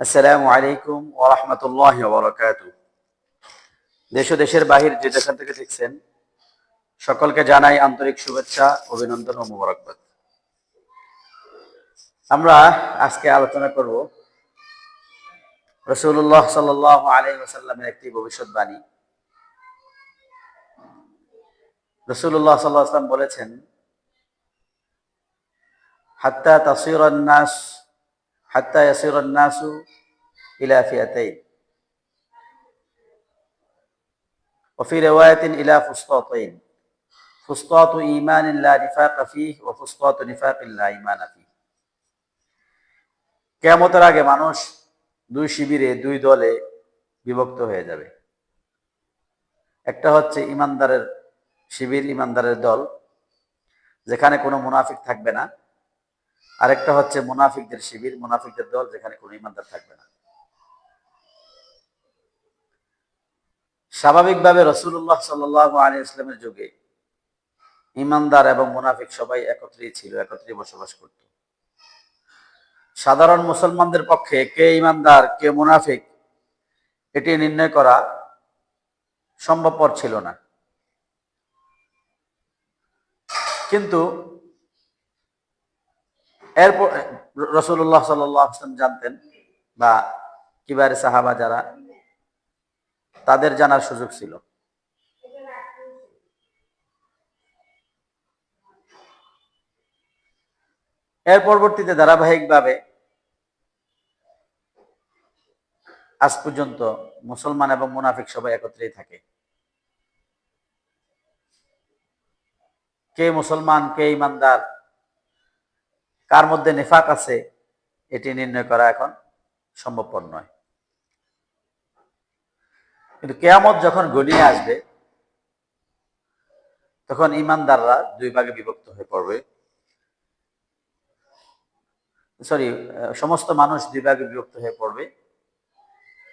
আসসালামু আলাইকুম ওয়া রাহমাতুল্লাহি ওয়া বারাকাতুহু। দেশ ও দেশের বাহির যে যেখান থেকে দেখছেন, সকলকে জানাই আন্তরিক শুভেচ্ছা, অভিনন্দন ও মোবারকবাদ। আমরা আজকে আলোচনা করব রসুল্লাহ সাল্লাহ আলী ওসাল্লামের একটি ভবিষ্যৎবাণী। রসুল্লাহ সাল্লাহ আসলাম বলেছেন, হাত্তা তাসির নাস হাত্তা ইয়াসির নাসু ইলা ফিয়াতাইন وفي رواية إلى فسطاطين فسطاط إيمان لا نفاق فيه وفسطاط نفاق لا إيمان فيه কেয়ামতের আগে মানুষ দুই শিবিরে দুই দলে বিভক্ত হয়ে যাবে একটা হচ্ছে ইমানদারের শিবির ইমানদারের দল যেখানে কোনো মুনাফিক থাকবে না আরেকটা হচ্ছে মুনাফিকদের শিবির, মুনাফিকদের দল যেখানে কোনো ইমানদার থাকবে না। স্বাভাবিকভাবে রসুল্লাহ সাল্লাহ আলী ইসলামের যুগে ইমানদার এবং মুনাফিক সবাই একত্রেই ছিল একত্রে বসবাস করত। সাধারণ মুসলমানদের পক্ষে কে ইমানদার, কে মুনাফিক, এটি নির্ণয় করা সম্ভবপর ছিল না। কিন্তু এরপর রসুল্লাহ সাল্লাম জানতেন, বা কিবারে সাহাবা যারা, তাদের জানার সুযোগ ছিল। এর পরবর্তীতে ধারাবাহিকভাবে আজ পর্যন্ত মুসলমান এবং মুনাফিক সবাই একত্রেই থাকে। কে মুসলমান, কে ইমানদার কার মধ্যে নেফাক আছে, এটি নির্ণয় করা এখন সম্ভবপর নয়। কিন্তু কেয়ামত যখন গড়িয়ে আসবে, তখন ইমানদাররা দুই ভাগে বিভক্ত হয়ে পড়বে। সরি, সমস্ত মানুষ দুই ভাগে বিভক্ত হয়ে পড়বে।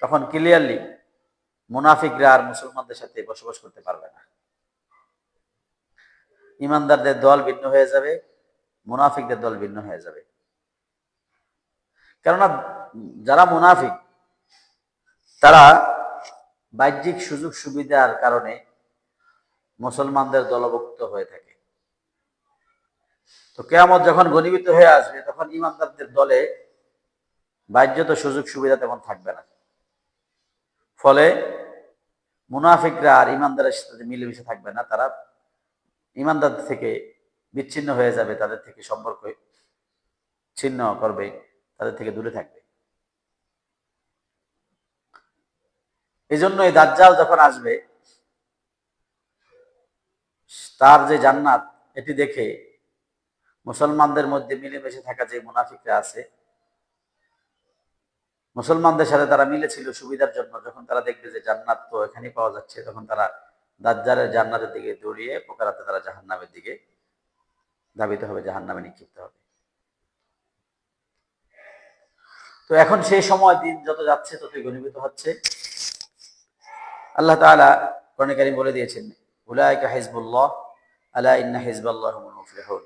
তখন ক্লিয়ারলি মুনাফিকরা আর মুসলমানদের সাথে বসবাস করতে পারবে না। ইমানদারদের দল ভিন্ন হয়ে যাবে মুনাফিকদের দল ভিন্ন হয়ে যাবে। কেননা যারা মুনাফিক, তারা বাহ্যিক সুযোগ সুবিধার কারণে মুসলমানদের দলভুক্ত হয়ে থাকে। তো কেয়ামত যখন গণীভূত হয়ে আসবে, তখন ইমানদারদের দলে বাহ্যত সুযোগ সুবিধা তেমন থাকবে না। ফলে মুনাফিকরা আর ইমানদারের সাথে মিলেমিশে থাকবে না, তারা ইমানদার থেকে বিচ্ছিন্ন হয়ে যাবে, তাদের থেকে সম্পর্ক ছিন্ন করবে, তাদের থেকে দূরে থাকবে। এই জন্য এই দাজ্জাল যখন আসবে, তার যে জান্নাত, এটি দেখে মুসলমানদের মধ্যে মিলেমিশে থাকা যে মুনাফিকরা আছে, মুসলমানদের সাথে তারা মিলেছিল সুবিধার জন্য। যখন তারা দেখবে যে জান্নাত তো এখানেই পাওয়া যাচ্ছে, তখন তারা দাজ্জালের জান্নাতের দিকে দৌড়িয়ে পোকারাতে তারা জাহান্নামের দিকে ধাবিত হবে, জাহান্নামে নিক্ষিপ্ত হবে। তো এখন সেই সময়, দিন যত যাচ্ছে, ততই ঘনীভূত হচ্ছে। আল্লাহ তাআলা কোরআনে কারীম বলে দিয়েছেন, উলাইকা হিজবুল্লাহ, আলা ইন্না হিজবাল্লাহ হুমুল মুফলিহুন।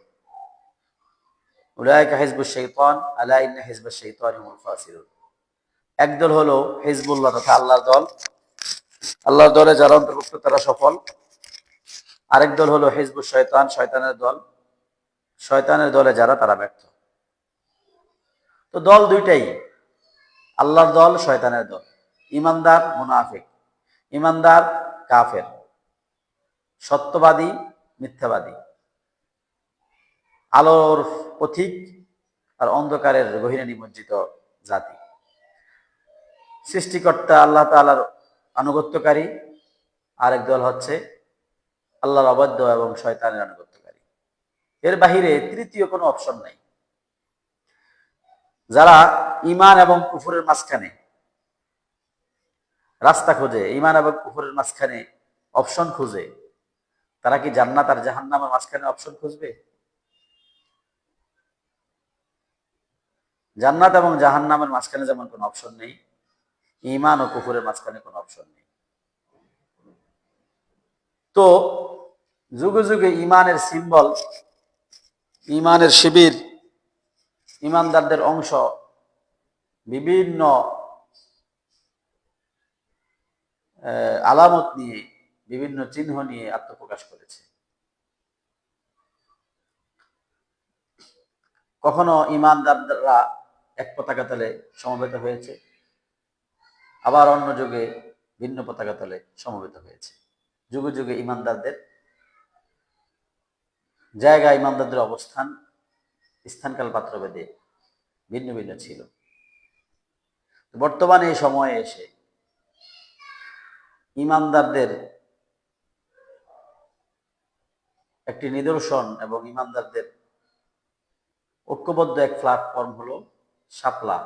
উলাইকা হিজবুশ শাইতান, আলা ইন্না হিজবাশ শাইতানি হুমুল ফাসিরুন একদল হলো হিজবুল্লাহ তথা আল্লাহর দল। আল্লাহর দলে যারা অন্তর্ভুক্ত, তারা সফল। আরেক দল হলো হেজবুল শয়তান শয়তানের দল। শয়তানের দলে যারা, তারা ব্যর্থ। তো দল দুইটাই, আল্লাহর দল, শয়তানের দল। ইমানদার, মুনাফিক। ইমানদার, কাফের। সত্যবাদী, মিথ্যাবাদী। আলোর পথিক আর অন্ধকারের গহিনে নিমজ্জিত জাতি। সৃষ্টিকর্তা আল্লাহ তালার আনুগত্যকারী। আরেক দল হচ্ছে আল্লাহর অবাধ্য এবং শয়তানের আনুগত্যকারী এর বাহিরে তৃতীয় কোনো অপশন নাই। যারা ইমান এবং কুফুরের মাঝখানে রাস্তা খোঁজে ইমান এবং কুফুরের মাঝখানে অপশন খুঁজে, তারা কি জান্নাত আর জাহান্নামের মাঝখানে অপশন খুঁজবে? জান্নাত এবং জাহান্নামের মাঝখানে যেমন কোনো অপশন নেই ইমান ও কুফুরের মাঝখানে কোনো অপশন নেই। তো যুগে যুগে ইমানের সিম্বল ইমানের শিবির, ইমানদারদের অংশ, বিভিন্ন আলামত নিয়ে, বিভিন্ন চিহ্ন নিয়ে আত্মপ্রকাশ করেছে। কখনো ইমানদাররা এক পতাকা তলে সমবেত হয়েছে, আবার অন্য যুগে ভিন্ন পতাকা তলে সমবেত হয়েছে। যুগে যুগে ইমানদারদের জায়গা ইমানদারদের অবস্থান, স্থানকাল পাত্রভেদে ভিন্ন ভিন্ন ছিল। বর্তমানে এই সময়ে এসে ইমানদারদের একটি নিদর্শন এবং ইমানদারদের ঐক্যবদ্ধ এক প্ল্যাটফর্ম হলো শাপলা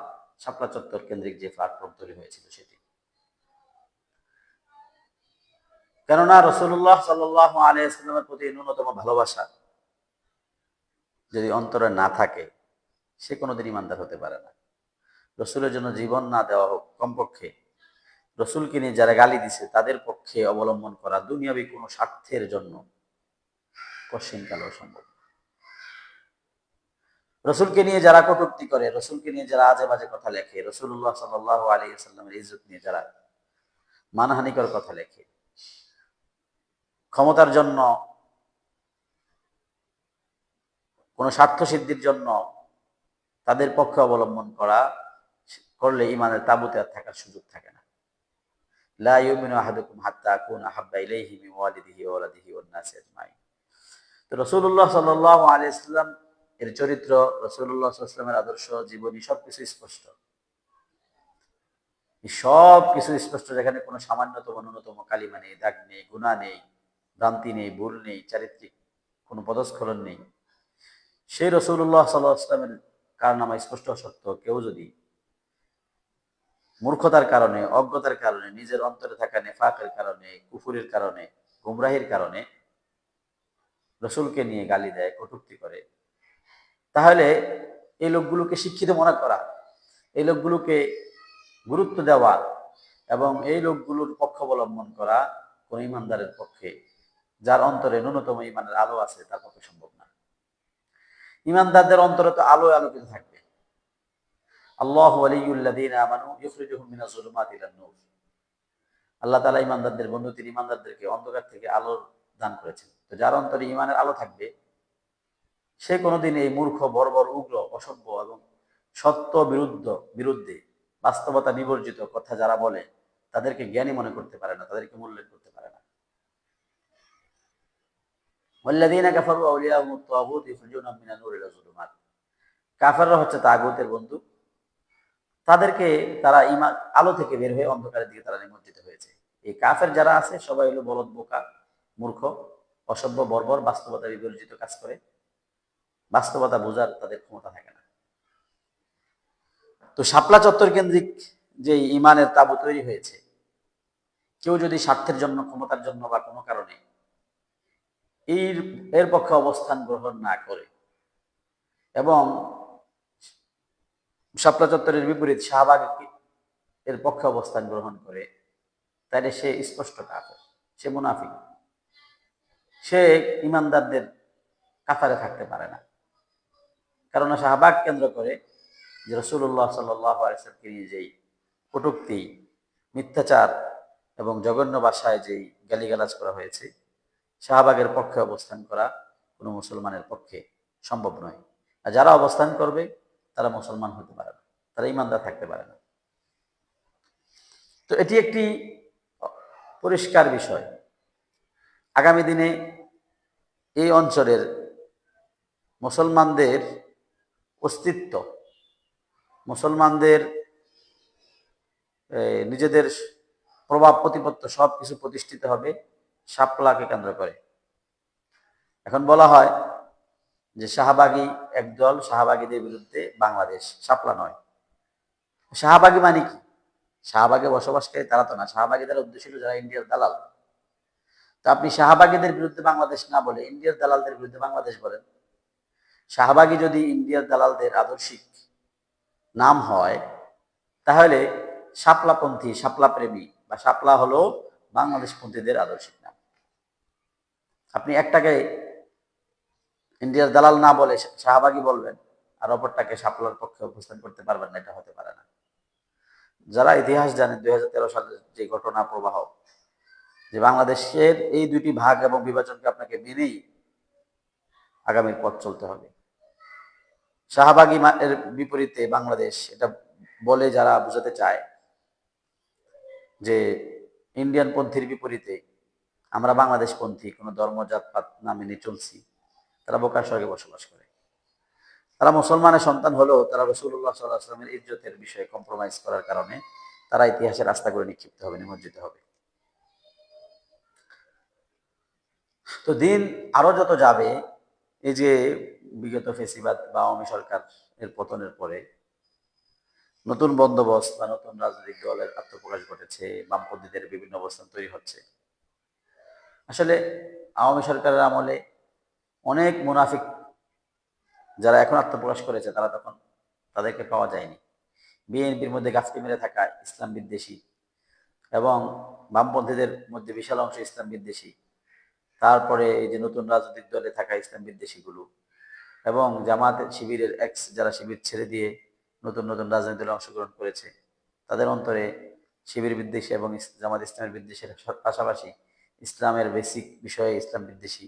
শাপলা চত্বর কেন্দ্রিক যে প্ল্যাটফর্ম তৈরি হয়েছিল সেটি। কেননা রসুল্লাহ সাল্লাহ আলিয়াস্লামের প্রতি ন্যূনতম ভালোবাসা যদি অন্তরে না থাকে, সে কোনোদিন ইমানদার হতে পারে না। রসুলের জন্য জীবন না দেওয়া হোক, কমপক্ষে রসুলকে নিয়ে যারা গালি দিছে, তাদের পক্ষে অবলম্বন করা দুনিয়াবি কোনো স্বার্থের জন্য কশিনকালেও সম্ভব রসুলকে নিয়ে যারা কটূক্তি করে, রসুলকে নিয়ে যারা আজে বাজে কথা লেখে রসুল্লাহ সাল্লাহ আলী ইজ্জত নিয়ে যারা মানহানিকর কথা লেখে, ক্ষমতার জন্য কোনো স্বার্থ সিদ্ধির জন্য তাদের পক্ষে অবলম্বন করা, করলে ইমানের তাবুতে আর থাকার সুযোগ থাকে না। লা ইউমিনু আহাদুকুম হাত্তা আকুনা হাব্বা ইলাইহি মিন ওয়ালিদিহি ওয়া ওয়ালাদিহি ওয়ান নাসি আজমাইন। তো রাসূলুল্লাহ সাল্লাল্লাহু আলাইহি সাল্লাম এর চরিত্র, রাসূলুল্লাহ সাল্লাল্লাহু আলাইহি সাল্লামের আদর্শ, জীবনী সবকিছু স্পষ্ট। সব কিছু স্পষ্ট, যেখানে কোনো সামান্যতম, ন্যূনতম কালিমা নেই, দাগ নেই গুণা নেই, ভ্রান্তি নেই, ভুল নেই, চারিত্রিক কোনো পদস্খলন নেই। সেই রসুল্লাহ সাল্লাহ কারনামা স্পষ্ট সত্য। কেউ যদি মূর্খতার কারণে, অজ্ঞতার কারণে, নিজের অন্তরে থাকা নেফাকের কারণে, কুফুরের কারণে, গুমরাহির কারণে রসুলকে নিয়ে গালি দেয়, কটূক্তি করে, তাহলে এই লোকগুলোকে শিক্ষিত মনে করা, এই লোকগুলোকে গুরুত্ব দেওয়া এবং এই লোকগুলোর পক্ষ অবলম্বন করা কোন ইমানদারের পক্ষে, যার অন্তরে ন্যূনতম ইমানের আলো আছে, তার পক্ষে সম্ভব না। ইমানদারদের অন্তরে তো আলো আলোকিত থাকবে। আল্লাহ আল্লাহ তাআলা ইমানদারদের বন্ধু, তিনি ইমানদারদেরকে অন্ধকার থেকে আলোর দান করেছেন। তো যার অন্তরে ইমানের আলো থাকবে, সে কোনোদিন এই মূর্খ, বর্বর, উগ্র, অসভ্য এবং সত্য বিরুদ্ধ, বিরুদ্ধে বাস্তবতা বিবর্জিত কথা যারা বলে, তাদেরকে জ্ঞানী মনে করতে পারে না, তাদেরকে মূল্যায়ন করতে পারে والذين كفروا اولياءهم الطاغوت يخرجون من النور الى الظلمات. কাফাররা হচ্ছে তাগুতের বন্ধু। তাদেরকে তারা ইমা আলো থেকে বের হয়ে অন্ধকারের দিকে তারা নিমজ্জিত হয়েছে। এই কাফের যারা আছে, সবাই হলো বলদ, বোকা, মূর্খ, অসভ্য, বর্বর, বাস্তবতা বিবর্জিত কাজ করে। বাস্তবতা বোঝার তাদের ক্ষমতা থাকে না। তো শাপলা চত্বর কেন্দ্রিক যে ইমানের তাবু তৈরি হয়েছে, কেউ যদি স্বার্থের জন্য, ক্ষমতার জন্য বা কোনো কারণে এর এর পক্ষে অবস্থান গ্রহণ না করে। এবং শাপলা চত্বরের বিপরীত শাহবাগ এর পক্ষে অবস্থান গ্রহণ করে তাহলে সে স্পষ্ট কাফের, সে মুনাফিক। সে ইমানদারদের কাতারে থাকতে পারে না। কারণ শাহবাগ কেন্দ্র করে যে রসুল্লাহ সাল্লামকে নিয়ে যেই কটুক্তি, মিথ্যাচার এবং জঘন্য বাসায় যেই গালিগালাজ করা হয়েছে শাহবাগের পক্ষে অবস্থান করা কোনো মুসলমানের পক্ষে সম্ভব নয়। আর যারা অবস্থান করবে, তারা মুসলমান হতে পারে না, তারা ইমানদার থাকতে পারে না। তো এটি একটি পরিষ্কার বিষয়। আগামী দিনে এই অঞ্চলের মুসলমানদের অস্তিত্ব, মুসলমানদের নিজেদের প্রভাব প্রতিপত্ত সব কিছু প্রতিষ্ঠিত হবে। শাপলাকে কেন্দ্র করে। এখন বলা হয় যে শাহবাগী একদল শাহবাগীদের বিরুদ্ধে বাংলাদেশ শাপলা নয়। শাহবাগী মানে কি? শাহবাগে বসবাসকারী তারা তো না শাহবাগীদের উদ্দেশ্য ছিল যারা ইন্ডিয়ার দালাল। তো আপনি শাহবাগীদের বিরুদ্ধে বাংলাদেশ না বলে ইন্ডিয়ার দালালদের বিরুদ্ধে বাংলাদেশ বলেন। শাহবাগী যদি ইন্ডিয়ার দালালদের আদর্শিক নাম হয়, তাহলে শাপলাপন্থী শাপলা প্রেমী বা শাপলা হলো বাংলাদেশপন্থীদের আদর্শিক আপনি একটাকে ইন্ডিয়ার দালাল না বলে শাহবাগী বলবেন, আর অপরটাকে শাপলার পক্ষে অবস্থান করতে পারবেন না, এটা হতে পারে না। যারা ইতিহাস জানেন দুই সালের যে ঘটনা প্রবাহ, যে বাংলাদেশের এই দুটি ভাগ এবং বিভাজনকে আপনাকে মেনেই আগামীর পথ চলতে হবে। শাহবাগী এর বিপরীতে বাংলাদেশ, এটা বলে যারা বোঝাতে চায় যে ইন্ডিয়ান পন্থীর বিপরীতে আমরা বাংলাদেশ পন্থী কোনো ধর্ম জাতপাত না মেনে চলছি, তারা বোকার স্বর্গে বসবাস করে। তারা মুসলমানের সন্তান হলেও তারা রসুল্লাহ সাল্লাহ আসলামের ইজ্জতের বিষয়ে কম্প্রোমাইজ করার কারণে তারা ইতিহাসে রাস্তা করে নিক্ষিপ্ত হবে, নিমজ্জিত হবে। তো দিন আরও যত যাবে, এই যে বিগত ফেসিবাদ বা আওয়ামী সরকার এর পতনের পরে নতুন বন্দোবস্ত বা নতুন রাজনৈতিক দলের আত্মপ্রকাশ ঘটেছে, বামপন্থীদের বিভিন্ন অবস্থান তৈরি হচ্ছে। আসলে আওয়ামী সরকারের আমলে অনেক মুনাফিক যারা এখন আত্মপ্রকাশ করেছে, তারা তখন তাদেরকে পাওয়া যায়নি। বিএনপির মধ্যে গাছটি মেরে থাকা ইসলাম বিদ্বেষী এবং বামপন্থীদের মধ্যে বিশাল অংশ ইসলাম বিদ্বেষী। তারপরে এই যে নতুন রাজনৈতিক দলে থাকা ইসলাম বিদ্বেষীগুলো এবং জামাত শিবিরের এক্স যারা শিবির ছেড়ে দিয়ে নতুন নতুন রাজনৈতিক দলে অংশগ্রহণ করেছে, তাদের অন্তরে শিবির বিদ্বেষী এবং জামাত ইসলামের বিদ্বেষের পাশাপাশি ইসলামের বেসিক বিষয়ে ইসলাম বিদ্বেষী।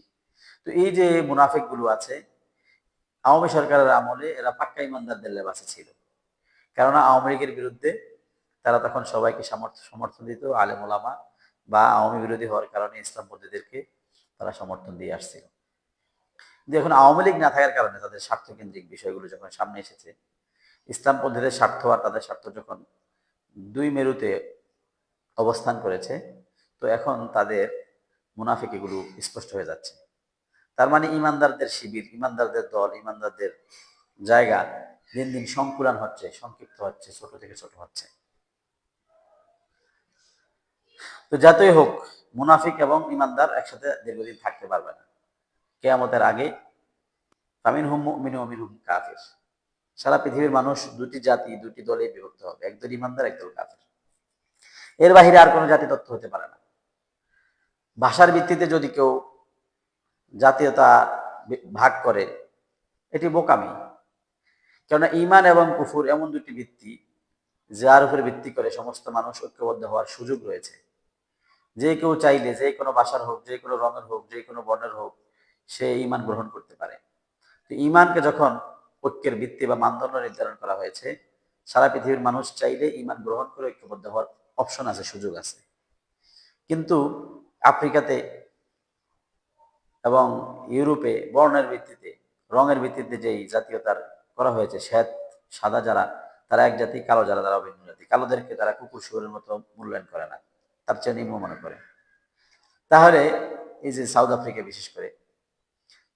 তো এই যে মুনাফিকগুলো আছে, আওয়ামী সরকারের আমলে এরা পাক্কা ইমানদারদের লেবাসে ছিল। কেননা আওয়ামী লীগের বিরুদ্ধে তারা তখন সবাইকে সামর্থ্য, সমর্থন দিত, আলেম ওলামা বা আওয়ামী বিরোধী হওয়ার কারণে ইসলাম পদ্ধতিদেরকে তারা সমর্থন দিয়ে আসছিল। এখন আওয়ামী লীগ না থাকার কারণে তাদের স্বার্থকেন্দ্রিক বিষয়গুলো যখন সামনে এসেছে, ইসলাম পদ্ধতির স্বার্থ আর তাদের স্বার্থ যখন দুই মেরুতে অবস্থান করেছে তো এখন তাদের মুনাফিক এগুলো স্পষ্ট হয়ে যাচ্ছে। তার মানে ইমানদারদের শিবির, ইমানদারদের দল, ইমানদারদের জায়গা দিন দিন সংকুলান হচ্ছে, সংক্ষিপ্ত হচ্ছে, ছোট থেকে ছোট হচ্ছে। তো যতই হোক, মুনাফিক এবং ইমানদার একসাথে দীর্ঘদিন থাকতে পারবে না। কেয়ামতের আগে ফামিন হুম মিনু মিন হুম কাফির। সারা পৃথিবীর মানুষ দুটি জাতি, দুটি দলে বিভক্ত হবে, একদল ইমানদার, একদল কাফের। এর বাহিরে আর কোনো জাতি তত্ত্ব হতে পারে না। ভাষার ভিত্তিতে যদি কেউ জাতীয়তা ভাগ করে, এটি বোকামি। কেননা ইমান এবং কুফুর এমন দুটি ভিত্তি, যার উপরে ভিত্তি করে সমস্ত মানুষ ঐক্যবদ্ধ হওয়ার সুযোগ রয়েছে। যে কেউ চাইলে যে কোনো ভাষার হোক, যে কোনো রঙের হোক, যে কোনো বর্ণের হোক, সে ইমান গ্রহণ করতে পারে। তো ইমানকে যখন ঐক্যের ভিত্তি বা মানদণ্ড নির্ধারণ করা হয়েছে, সারা পৃথিবীর মানুষ চাইলে ইমান গ্রহণ করে ঐক্যবদ্ধ হওয়ার অপশন আছে, সুযোগ আছে। কিন্তু আফ্রিকাতে এবং ইউরোপে বর্ণের ভিত্তিতে, রঙের ভিত্তিতে যেই জাতীয়তার করা হয়েছে, শ্বেত, সাদা যারা, তারা এক জাতি, কালো যারা, তারা ভিন্ন জাতি। কালোদেরকে তারা কুকুর শুয়োরের মতো মূল্যায়ন করে না, তার চেয়ে নিম্ন মনে করে। তাহলে এই যে সাউথ আফ্রিকা বিশেষ করে,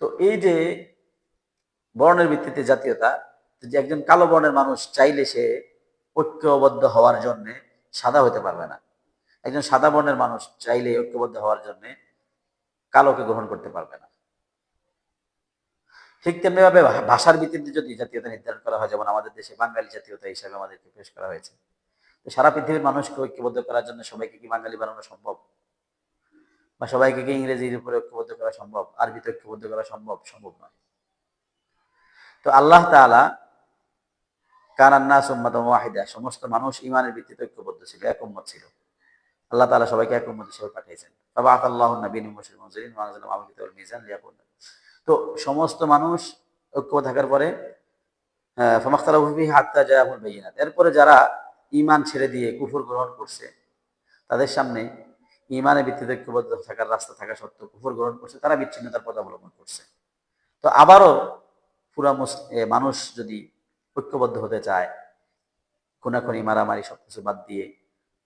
তো এই যে বর্ণের ভিত্তিতে জাতীয়তা যে একজন কালো বর্ণের মানুষ চাইলে সে ঐক্যবদ্ধ হওয়ার জন্যে সাদা হতে পারবে না। একজন সাদা বর্ণের মানুষ চাইলে ঐক্যবদ্ধ হওয়ার জন্য কালোকে গ্রহণ করতে পারবে না। ঠিক তেমনি ভাবে ভাষার ভিত্তিতে যদি জাতীয়তা নির্ধারণ করা হয়, যেমন আমাদের দেশে বাঙালি জাতীয়তা হিসাবে আমাদেরকে পেশ করা হয়েছে, তো সারা পৃথিবীর মানুষকে ঐক্যবদ্ধ করার জন্য সবাইকে কি বাঙালি বানানো সম্ভব? বা সবাইকে কি ইংরেজির উপরে ঐক্যবদ্ধ করা সম্ভব, আরবিতে ঐক্যবদ্ধ করা সম্ভব? সম্ভব নয়। তো আল্লাহ তাআলা কানান্না সুম্মাত ওয়াহিদা, সমস্ত মানুষ ইমানের ভিত্তিতে ঐক্যবদ্ধ ছিল একমত ছিল। আল্লাহ তাআলা সবাইকে একমত হিসেবে পাঠিয়েছেন। মাআহুল কিতাবাল মিজান লিয়াকুন। তো সমস্ত মানুষ ঐক্য থাকার পরে বায়িনাত এরপরে যারা ঈমান ছেড়ে দিয়ে কুফুর গ্রহণ করছে, তাদের সামনে ইমানের ভিত্তিতে ঐক্যবদ্ধ থাকার রাস্তা থাকা সত্ত্বেও কুফর গ্রহণ করছে, তারা বিচ্ছিন্নতার পথ অবলম্বন করছে। তো আবারও পুরা মানুষ যদি ঐক্যবদ্ধ হতে চায়, খুনাখুনি, মারামারি সবকিছু বাদ দিয়ে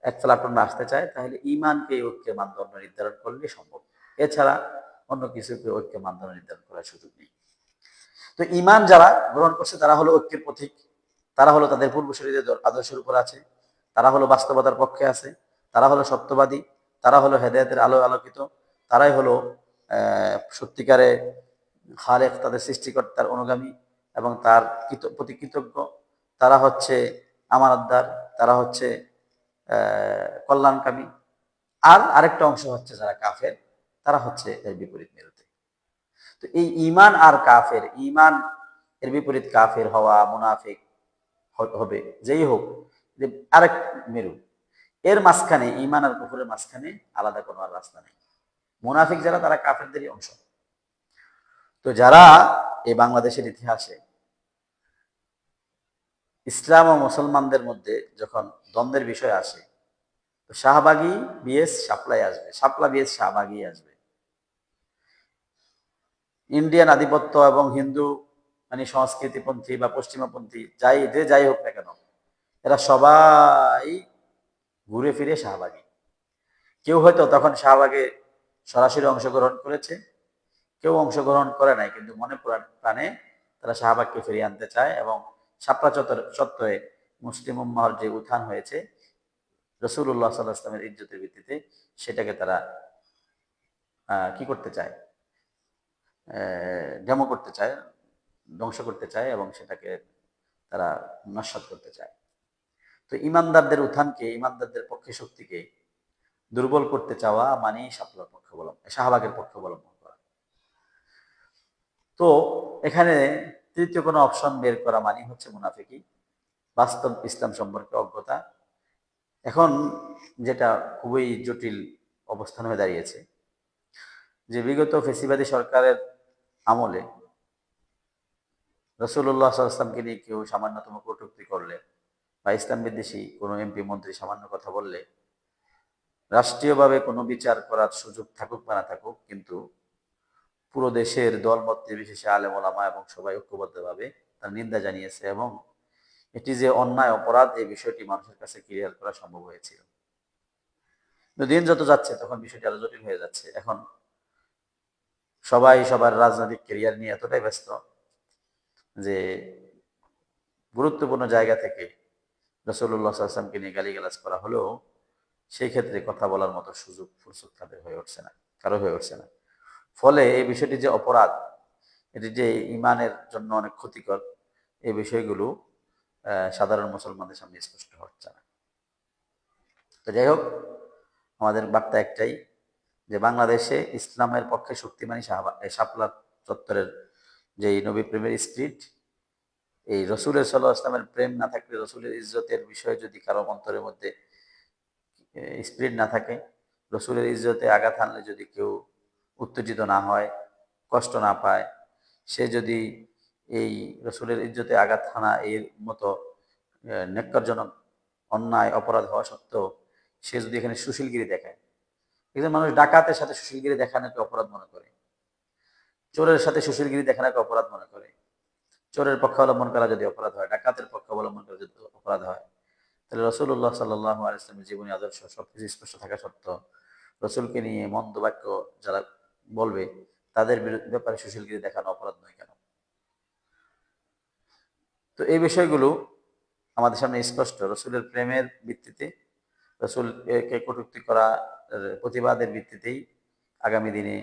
এক প্ল্যাটফর্মে আসতে চায়, তাহলে ইমানকে ঐক্যের মানদণ্ড নির্ধারণ করলে সম্ভব। এছাড়া অন্য কিছুকে ঐক্যের মানদণ্ড নির্ধারণ করার সুযোগ নেই। তো ইমান যারা গ্রহণ করছে, তারা হলো ঐক্যের পথিক তারা হলো তাদের পূর্বশরীরের আদর্শের উপর আছে। তারা হলো বাস্তবতার পক্ষে আছে। তারা হলো সত্যবাদী। তারা হলো হেদায়তের আলো আলোকিত। তারাই হলো সত্যিকারে খালেক, তাদের সৃষ্টিকর্তার অনুগামী এবং তার প্রতি কৃতজ্ঞ। তারা হচ্ছে আমানতদার। তারা হচ্ছে কল্যাণকামী। আর আরেকটা অংশ হচ্ছে যারা কাফের, তারা হচ্ছে এর বিপরীত মেরুতে। তো এই ইমান আর কাফের ইমান এর বিপরীত কাফের হওয়া, মুনাফিক হবে, যেই হোক, যে আরেক মেরু। এর মাঝখানে ইমান আর কুফুরের মাঝখানে আলাদা কোনো আর রাস্তা নেই। মুনাফিক যারা, তারা কাফেরদেরই অংশ। তো যারা এই বাংলাদেশের ইতিহাসে ইসলাম ও মুসলমানদের মধ্যে যখন দ্বন্দ্বের বিষয় আসে, তো শাহবাগি বিএস সাপ্লাই আসবে, সাপলা বিএস শাহবাগি আসবে। ইন্ডিয়ান আধিপত্য এবং হিন্দু মানে সংস্কৃতিপন্থী বা পশ্চিমাপন্থী যাই, যে যাই হোক না কেন, এরা সবাই ঘুরে ফিরে শাহবাগী। কেউ হয়তো তখন শাহবাগে সরাসরি অংশগ্রহণ করেছে, কেউ অংশগ্রহণ করে নাই, কিন্তু মনে প্রাণ- তারা শাহবাগকে ফিরিয়ে আনতে চায় এবং চত্বর, চত্বরে মুসলিম উম্মাহর যে উত্থান হয়েছে রসুল্লাহ সাল্লাহ ইসলামের ইজ্জতের ভিত্তিতে সেটাকে তারা কি করতে চায়? ডেমো করতে চায়, ধ্বংস করতে চায় এবং সেটাকে তারা নস্বাত করতে চায়। তো ইমানদারদের উত্থানকে, ইমানদারদের পক্ষে শক্তিকে দুর্বল করতে চাওয়া মানেই সাপলার পক্ষ অবলম্বন শাহবাগের পক্ষ অবলম্বন করা। তো এখানে তৃতীয় কোনো অপশন বের করা মানে হচ্ছে মুনাফিকি। বাস্তব ইসলাম সম্পর্কে অজ্ঞতা। এখন যেটা খুবই জটিল অবস্থান হয়ে দাঁড়িয়েছে, যে বিগত ফেসিবাদী সরকারের আমলে রসুল্লাহ সাল্লামকে নিয়ে কেউ সামান্যতম কটুক্তি করলে বা ইসলাম বিদ্বেষী কোনো এমপি, মন্ত্রী সামান্য কথা বললে রাষ্ট্রীয়ভাবে কোনো বিচার করার সুযোগ থাকুক বা না থাকুক, কিন্তু পুরো দেশের দলমত নির্বিশেষে আলেম ওলামা এবং সবাই ঐক্যবদ্ধভাবে তার নিন্দা জানিয়েছে এবং এটি যে অন্যায়, অপরাধ, এই বিষয়টি মানুষের কাছে ক্লিয়ার করা সম্ভব হয়েছিল। দিন যত যাচ্ছে, তখন বিষয়টি আরও জটিল হয়ে যাচ্ছে। এখন সবাই সবার রাজনৈতিক কেরিয়ার নিয়ে এতটাই ব্যস্ত যে গুরুত্বপূর্ণ জায়গা থেকে রসুল্লাহ আসলামকে নিয়ে গালিগালাজ করা হলেও সেই ক্ষেত্রে কথা বলার মতো সুযোগ ফুরসুক তাদের হয়ে উঠছে না, কারও হয়ে উঠছে না। ফলে এই বিষয়টি যে অপরাধ, এটি যে ইমানের জন্য অনেক ক্ষতিকর, এই বিষয়গুলো সাধারণ মুসলমানদের সামনে স্পষ্ট হচ্ছে না। তো যাই হোক, আমাদের বার্তা একটাই যে বাংলাদেশে ইসলামের পক্ষে শক্তিমানী শাপলা চত্বরের যে নবী প্রেমের স্পিরিট এই রসুলের সাল্লাহ ইসলামের প্রেম না থাকলে রসুলের ইজ্জতের বিষয়ে যদি কারও অন্তরের মধ্যে স্পিরিট না থাকে, রসুলের ইজ্জতে আঘাত হানলে যদি কেউ উত্তেজিত না হয় কষ্ট না পায়। সে যদি এই রসুলের ইজ্জতে আঘাত হানা এর মতো আহ, নেককারজনক অন্যায় অপরাধ হওয়া সত্ত্বেও সে যদি এখানে সুশীলগিরি দেখায় একজন মানুষ ডাকাতের সাথে সুশীলগিরি দেখানোকে অপরাধ মনে করে? চোরের সাথে সুশীলগিরি দেখানোকে অপরাধ মনে করে? চোরের পক্ষ অবলম্বন করা যদি অপরাধ হয় ডাকাতের পক্ষ অবলম্বন করা যদি অপরাধ হয় তাহলে রসুল্লাহ সাল্লাহ আলিয়ামের জীবনী আদর্শ সবকিছু স্পষ্ট থাকা সত্ত্বেও রসুলকে নিয়ে মন্দ বাক্য যারা বলবে, তাদের ব্যাপারে সুশীলগিরি দেখানো অপরাধ নয় কেন? তো এই বিষয়গুলো আমাদের সামনে স্পষ্ট। রসুলের প্রেমের ভিত্তিতে, রসুলকে কটূক্তি করা প্রতিবাদের ভিত্তিতেই আগামী দিনে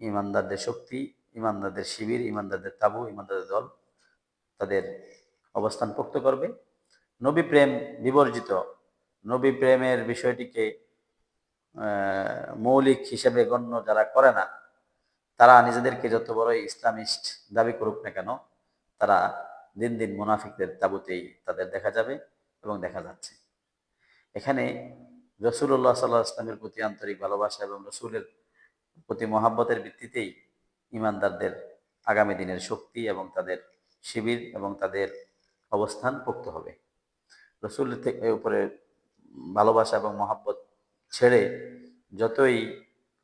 ইমানদারদের শক্তি, ইমানদারদের শিবির, ইমানদারদের তাবু, ইমানদারদের দল তাদের অবস্থান পোক্ত করবে। নবী প্রেম বিবর্জিত। নবী প্রেমের বিষয়টিকে মৌলিক হিসেবে গণ্য যারা করে না, তারা নিজেদেরকে যত বড় ইসলামিস্ট দাবি করুক না কেন, তারা দিন দিন মুনাফিকদের তাবুতেই তাদের দেখা যাবে এবং দেখা যাচ্ছে। এখানে রসুল্লাহ সাল্লাহ ইসলামের প্রতি আন্তরিক ভালোবাসা এবং রসুলের প্রতি মহাব্বতের ভিত্তিতেই ইমানদারদের আগামী দিনের শক্তি এবং তাদের শিবির এবং তাদের অবস্থান পোক্ত হবে। রসুল থেকে উপরে ভালোবাসা এবং মহাব্বত ছেড়ে যতই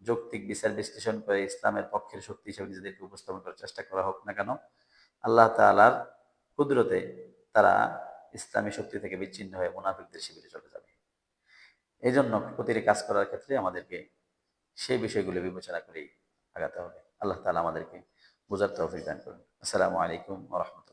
যৌক্তিক বিচার বিশ্লেষণ করে ইসলামের পক্ষের শক্তি হিসেবে নিজেদেরকে উপস্থাপন করার চেষ্টা করা হোক না কেন, আল্লাহ তালার কুদরতে তারা ইসলামী শক্তি থেকে বিচ্ছিন্ন হয়ে মুনাফিকদের শিবিরে চলে যাবে। এই জন্য প্রতিটি কাজ করার ক্ষেত্রে আমাদেরকে সেই বিষয়গুলো বিবেচনা করেই আগাতে হবে। আল্লাহ তালা আমাদেরকে বোঝার তৌফিক দান করুন। আসসালামু আলাইকুম রহমতুল্লাহ।